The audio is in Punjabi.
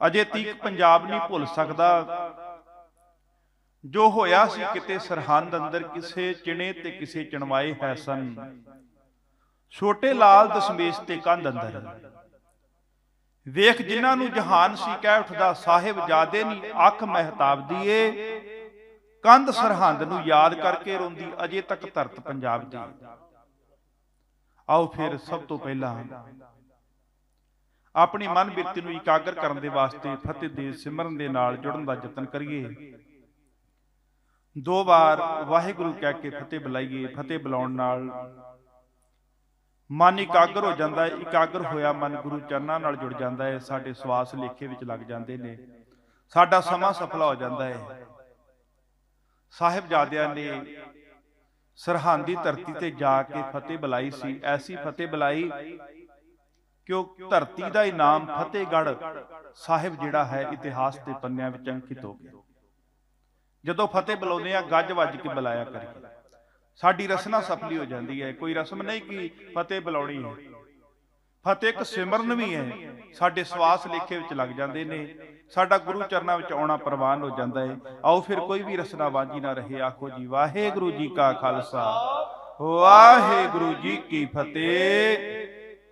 ਅਜੇ ਤੀਕ ਪੰਜਾਬ ਨਹੀਂ ਭੁੱਲ ਸਕਦਾ। ਜੋ ਹੋਇਆ ਸੀ ਕਿਤੇ ਸਰਹੰਦ ਅੰਦਰ ਕਿਸੇ ਚਿਣੇ ਤੇ ਕਿਸੇ ਚਣਵਾਏ ਹੈ ਸਨ। ਛੋਟੇ ਲਾਲ ਦਸ਼ਮੇਸ਼ ਤੇ ਕੰਧ ਅੰਦਰ। ਵੇਖ ਜਿਨ੍ਹਾਂ ਨੂੰ ਜਹਾਨ ਸੀ ਕਹਿ ਉੱਠਦਾ ਸਾਹਿਬ ਜਾਦੇ ਨਹੀਂ ਅੱਖ ਮਹਿਤਾਬ ਦੀਏ। ਕੰਧ ਸਰਹੰਦ ਨੂੰ ਯਾਦ ਕਰਕੇ ਰੋਂਦੀ ਅਜੇ ਤੱਕ ਧਰਤ ਪੰਜਾਬ ਦੀ। ਆਓ ਫਿਰ ਸਭ ਤੋਂ ਪਹਿਲਾਂ ਆਪਣੀ ਮਨ ਬਿਰਤੀ ਨੂੰ ਇਕਾਗਰ ਕਰਨ ਦੇ ਵਾਸਤੇ ਫਤਿਹ ਦੇ ਸਿਮਰਨ ਦੇ ਨਾਲ ਜੁੜਨ ਦਾ ਯਤਨ ਕਰੀਏ। ਦੋ ਵਾਰ ਵਾਹਿਗੁਰੂ ਕਹਿ ਕੇ ਫਤਿਹ ਬੁਲਾਈਏ, ਫਤਿਹ ਬੁਲਾਉਣ ਨਾਲ ਮਨ ਇਕਾਗਰ ਹੋ ਜਾਂਦਾ ਹੈ, ਇਕਾਗਰ ਹੋਇਆ ਮਨ ਗੁਰੂ ਚਰਨਾਂ ਨਾਲ ਜੁੜ ਜਾਂਦਾ ਹੈ, ਸਾਡੇ ਸਵਾਸ ਲੇਖੇ ਵਿੱਚ ਲੱਗ ਜਾਂਦੇ ਨੇ, ਸਾਡਾ ਸਮਾਂ ਸਫਲਾ ਹੋ ਜਾਂਦਾ ਹੈ। ਸਾਹਿਬਜ਼ਾਦਿਆਂ ਨੇ ਸਰਹੰਦ ਧਰਤੀ ਤੇ ਜਾ ਕੇ ਫਤਿਹ ਬੁਲਾਈ ਸੀ, ਐਸੀ ਫਤਿਹ ਬੁਲਾਈ ਕਿਉਂ ਧਰਤੀ ਦਾ ਇਨਾਮ ਫਤਿਹਗੜ੍ਹ ਸਾਹਿਬ ਜਿਹੜਾ ਹੈ ਇਤਿਹਾਸ ਦੇ ਪੰਨਿਆਂ ਵਿੱਚ ਅੰਕਿਤ ਹੋ ਗਿਆ। ਜਦੋਂ ਫਤਿਹ ਬੁਲਾਉਂਦੇ ਆ ਗੱਜ ਵੱਜ ਕੇ ਬੁਲਾਇਆ ਕਰੀਏ। ਸਾਡੀ ਰਸਨਾ ਸਫਲੀ ਹੋ ਜਾਂਦੀ ਹੈ। ਕੋਈ ਰਸਮ ਨਹੀਂ ਕਿ ਫਤਿਹ ਬੁਲਾਉਣੀ ਹੈ। ਫਤਿਹ ਇੱਕ ਸਿਮਰਨ ਵੀ ਹੈ। ਸਾਡੇ ਸਵਾਸ ਲੇਖੇ ਵਿੱਚ ਲੱਗ ਜਾਂਦੇ ਨੇ। ਸਾਡਾ ਗੁਰੂ ਚਰਨਾਂ ਵਿੱਚ ਆਉਣਾ ਪ੍ਰਵਾਨ ਹੋ ਜਾਂਦਾ ਹੈ। ਆਓ ਫਿਰ ਕੋਈ ਵੀ ਰਸਨਾ ਵਾਂਝੀ ਨਾ ਰਹੇ। ਆਖੋ ਜੀ, ਵਾਹਿਗੁਰੂ ਜੀ ਕਾ ਖਾਲਸਾ। ਵਾਹਿਗੁਰੂ ਜੀ ਕੀ ਫਤਿਹ।